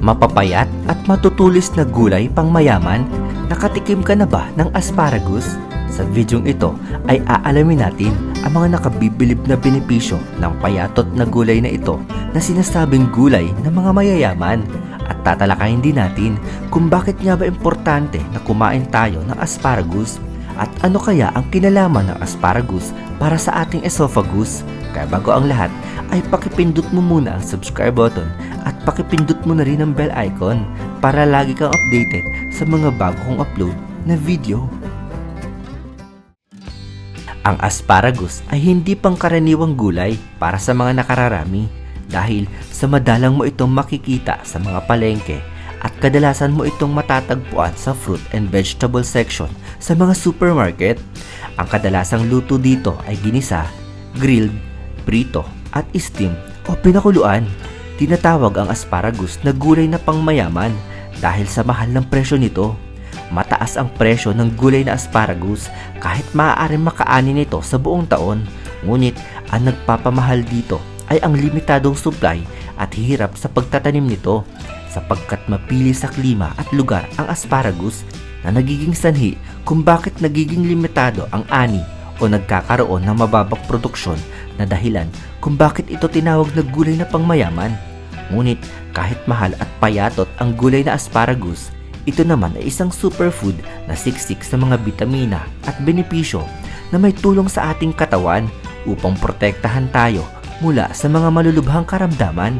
Mapapayat at matutulis na gulay pang mayaman, nakatikim ka na ba ng asparagus? Sa videong ito ay aalamin natin ang mga nakabibilib na benepisyo ng payatot na gulay na ito na sinasabing gulay ng mga mayayaman. At tatalakayin din natin kung bakit nga ba importante na kumain tayo ng asparagus at ano kaya ang kinalaman ng asparagus para sa ating esophagus. Kaya bago ang lahat ay pakipindot mo muna ang subscribe button at pakipindot mo na rin ang bell icon para lagi kang updated sa mga bago kong upload na video. Ang asparagus ay hindi pangkaraniwang gulay para sa mga nakararami dahil sa madalang mo itong makikita sa mga palengke at kadalasan mo itong matatagpuan sa fruit and vegetable section sa mga supermarket. Ang kadalasang luto dito ay ginisa, grilled, prito at steam o pinakuluan. Tinatawag ang asparagus na gulay na pangmayaman dahil sa mahal ng presyo nito. Mataas ang presyo ng gulay na asparagus kahit maaaring makaani nito sa buong taon. Ngunit ang nagpapamahal dito ay ang limitadong supply at hirap sa pagtatanim nito sapagkat mapili sa klima at lugar ang asparagus na nagiging sanhi kung bakit nagiging limitado ang ani o nagkakaroon ng mababang produksyon na dahilan kung bakit ito tinawag na gulay na pangmayaman. Ngunit kahit mahal at payatot ang gulay na asparagus, ito naman ay isang superfood na siksik sa mga bitamina at benepisyo na may tulong sa ating katawan upang protektahan tayo mula sa mga malulubhang karamdaman.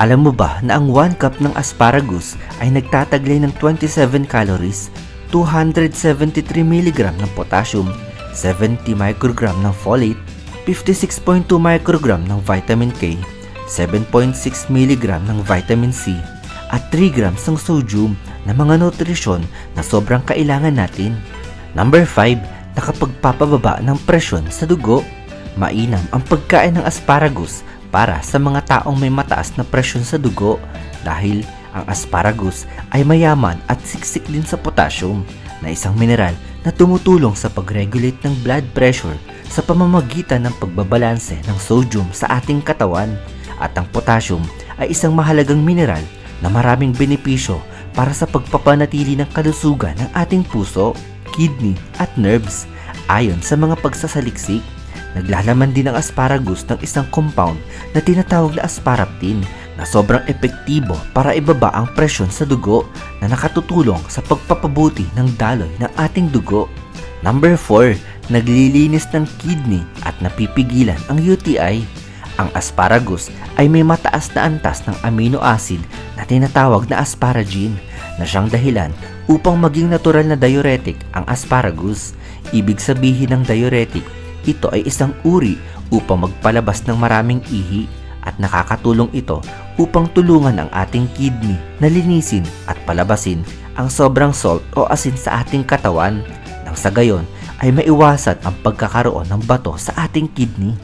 Alam mo ba na ang 1 cup ng asparagus ay nagtataglay ng 27 calories, 273 mg ng potassium, 70 microgram ng folate, 56.2 microgram ng vitamin K, 7.6 mg ng vitamin C, at 3 grams ng sodium na mga nutrisyon na sobrang kailangan natin. Number 5, nakapagpapababa ng presyon sa dugo. Mainam ang pagkain ng asparagus para sa mga taong may mataas na presyon sa dugo dahil ang asparagus ay mayaman at siksik din sa potassium na isang mineral na tumutulong sa pag-regulate ng blood pressure sa pamamagitan ng pagbabalanse ng sodium sa ating katawan at ang potassium ay isang mahalagang mineral na maraming benepisyo para sa pagpapanatili ng kalusugan ng ating puso, kidney at nerves. Ayon sa mga pagsasaliksik, naglalaman din ang asparagus ng isang compound na tinatawag na asparaptin na sobrang epektibo para ibaba ang presyon sa dugo na nakatutulong sa pagpapabuti ng daloy ng ating dugo. Number 4, naglilinis ng kidney at napipigilan ang UTI. Ang asparagus ay may mataas na antas ng amino acid na tinatawag na asparagine na siyang dahilan upang maging natural na diuretic ang asparagus. Ibig sabihin ng diuretic, ito ay isang uri upang magpalabas ng maraming ihi at nakakatulong ito upang tulungan ang ating kidney na linisin at palabasin ang sobrang salt o asin sa ating katawan nang sa gayon ay maiwasan ang pagkakaroon ng bato sa ating kidney.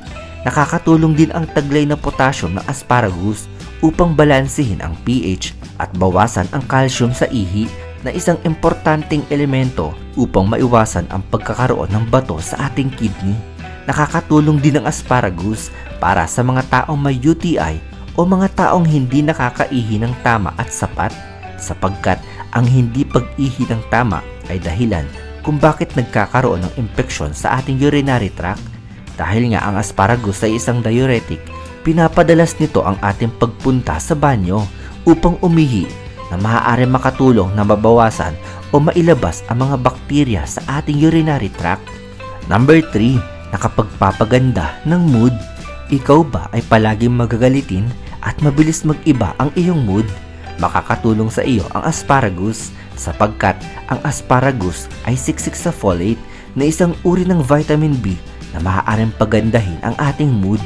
Nakakatulong din ang taglay na potassium ng asparagus upang balansehin ang pH at bawasan ang calcium sa ihi na isang importanteng elemento upang maiwasan ang pagkakaroon ng bato sa ating kidney. Nakakatulong din ang asparagus para sa mga taong may UTI o mga taong hindi nakakaihi ng tama at sapat sapagkat ang hindi pag-ihi ng tama ay dahilan kung bakit nagkakaroon ng impeksyon sa ating urinary tract. Dahil nga ang asparagus ay isang diuretic, pinapadalas nito ang ating pagpunta sa banyo upang umihi na maaari makatulong na mabawasan o mailabas ang mga bakterya sa ating urinary tract. Number 3, nakapagpapaganda ng mood. Ikaw ba ay palaging magagalitin at mabilis mag-iba ang iyong mood? Makakatulong sa iyo ang asparagus sapagkat ang asparagus ay siksik sa folate na isang uri ng vitamin B na maaaring pagandahin ang ating mood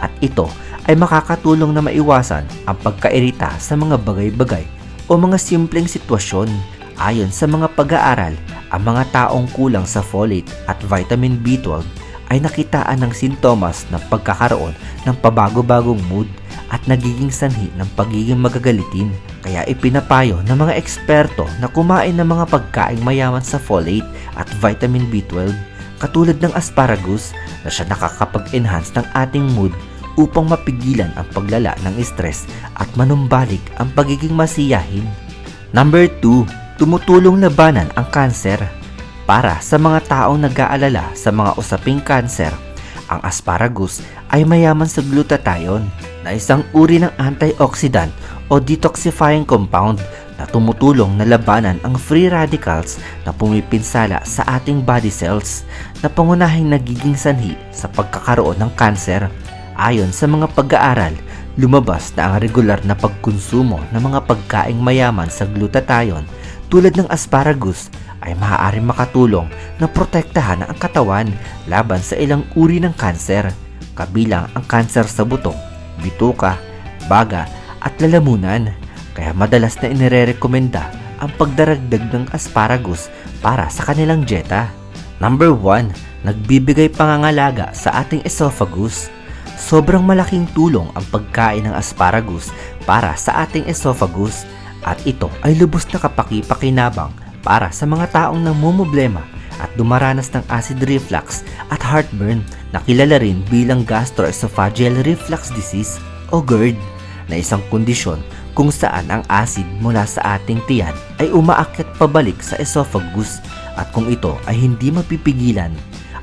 at ito ay makakatulong na maiwasan ang pagkairita sa mga bagay-bagay o mga simpleng sitwasyon. Ayon sa mga pag-aaral, ang mga taong kulang sa folate at vitamin B12 ay nakitaan ng sintomas ng pagkakaroon ng pabago-bagong mood at nagiging sanhi ng pagiging magagalitin. Kaya ipinapayo ng mga eksperto na kumain ng mga pagkaing mayaman sa folate at vitamin B12 katulad ng asparagus na siya nakakapag-enhance ng ating mood upang mapigilan ang paglala ng stress at manumbalik ang pagiging masiyahin. Number 2, tumutulong labanan ang kanser. Para sa mga taong nag-aalala sa mga usaping kanser, ang asparagus ay mayaman sa glutathione na isang uri ng antioxidant o detoxifying compound tumutulong na labanan ang free radicals na pumipinsala sa ating body cells na pangunahing nagiging sanhi sa pagkakaroon ng kanser. Ayon sa mga pag-aaral, lumabas na ang regular na pagkonsumo ng mga pagkaing mayaman sa glutathione tulad ng asparagus ay maaaring makatulong na protektahan ang katawan laban sa ilang uri ng kanser, kabilang ang kanser sa buto, bituka, baga at lalamunan. Kaya madalas na inirerekomenda ang pagdaragdag ng asparagus para sa kanilang dieta. Number 1, nagbibigay pangangalaga sa ating esophagus. Sobrang malaking tulong ang pagkain ng asparagus para sa ating esophagus at ito ay lubos na kapaki-pakinabang para sa mga taong namumblema at dumaranas ng acid reflux at heartburn na kilala rin bilang gastroesophageal reflux disease o GERD na isang kondisyon kung saan ang acid mula sa ating tiyan ay umaakyat pabalik sa esophagus at kung ito ay hindi mapipigilan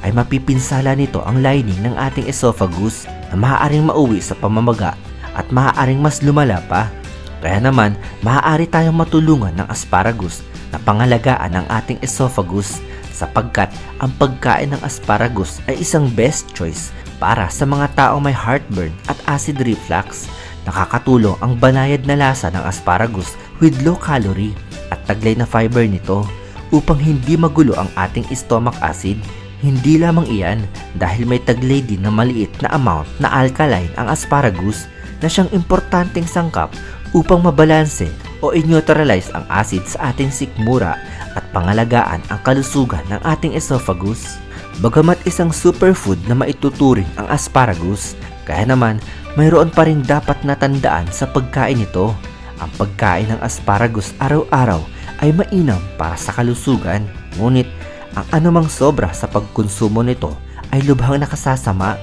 ay mapipinsala nito ang lining ng ating esophagus na maaaring mauwi sa pamamaga at maaaring mas lumala pa. Kaya naman, maaari tayong matulungan ng asparagus na pangalagaan ang ating esophagus sapagkat ang pagkain ng asparagus ay isang best choice para sa mga taong may heartburn at acid reflux. Nakakatulong ang banayad na lasa ng asparagus with low calorie at taglay na fiber nito upang hindi magulo ang ating stomach acid. Hindi lamang iyan dahil may taglay din na maliit na amount na alkaline ang asparagus na siyang importanteng sangkap upang mabalanse o i-neutralize ang acid sa ating sikmura at pangalagaan ang kalusugan ng ating esophagus. Bagamat isang superfood na maituturing ang asparagus, kaya naman mayroon pa rin dapat natandaan sa pagkain nito. Ang pagkain ng asparagus araw-araw ay mainam para sa kalusugan, ngunit ang anumang sobra sa pagkonsumo nito ay lubhang nakasasama.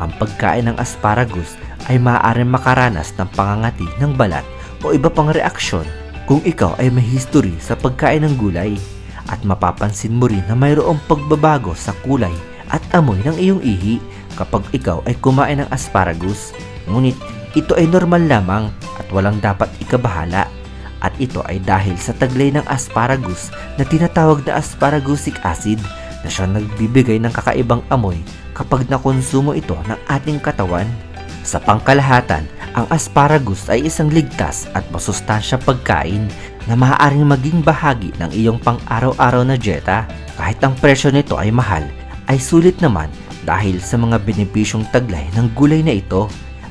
Ang pagkain ng asparagus ay maaaring makaranas ng pangangati ng balat o iba pang reaksyon kung ikaw ay may history sa pagkain ng gulay at mapapansin mo rin na mayroong pagbabago sa kulay at amoy ng iyong ihi kapag ikaw ay kumain ng asparagus. Ngunit ito ay normal lamang at walang dapat ikabahala at ito ay dahil sa taglay ng asparagus na tinatawag na asparagusic acid na siyang nagbibigay ng kakaibang amoy kapag nakonsumo ito ng ating katawan. Sa pangkalahatan, ang asparagus ay isang ligtas at masustansyang pagkain na maaaring maging bahagi ng iyong pang-araw-araw na dieta. Kahit ang presyo nito ay mahal, ay sulit naman dahil sa mga benepisyong taglay ng gulay na ito.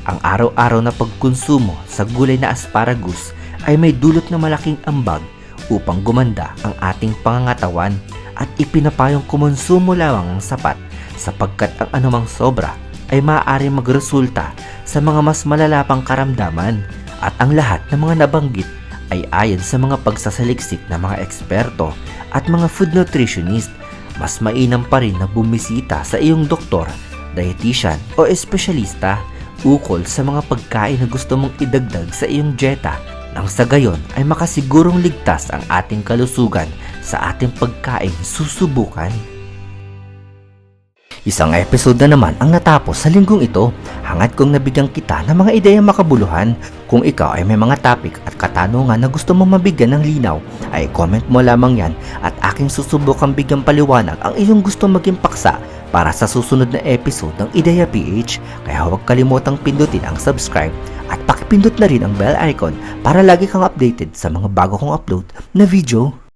Ang araw-araw na pagkonsumo sa gulay na asparagus ay may dulot na malaking ambag upang gumanda ang ating pangangatawan at ipinapayong kumonsumo lamang ng sapat sapagkat ang anumang sobra ay maaari magresulta sa mga mas malalapang karamdaman at ang lahat ng mga nabanggit ay ayon sa mga pagsasaliksik ng mga eksperto at mga food nutritionist mas mainam pa rin na bumisita sa iyong doktor, dietitian o espesyalista ukol sa mga pagkain na gusto mong idagdag sa iyong dieta nang sa gayon ay makasigurong ligtas ang ating kalusugan sa ating pagkain susubukan. Isang episode na naman ang natapos sa linggong ito. Hangad kong nabigyan kita ng mga ideyang makabuluhan. Kung ikaw ay may mga topic at katanungan na gusto mong mabigyan ng linaw, ay comment mo lamang yan at aking susubukang bigyan paliwanag ang iyong gusto maging paksa para sa susunod na episode ng Ideya PH. Kaya huwag kalimutang pindutin ang subscribe at pakipindot na rin ang bell icon para lagi kang updated sa mga bago kong upload na video.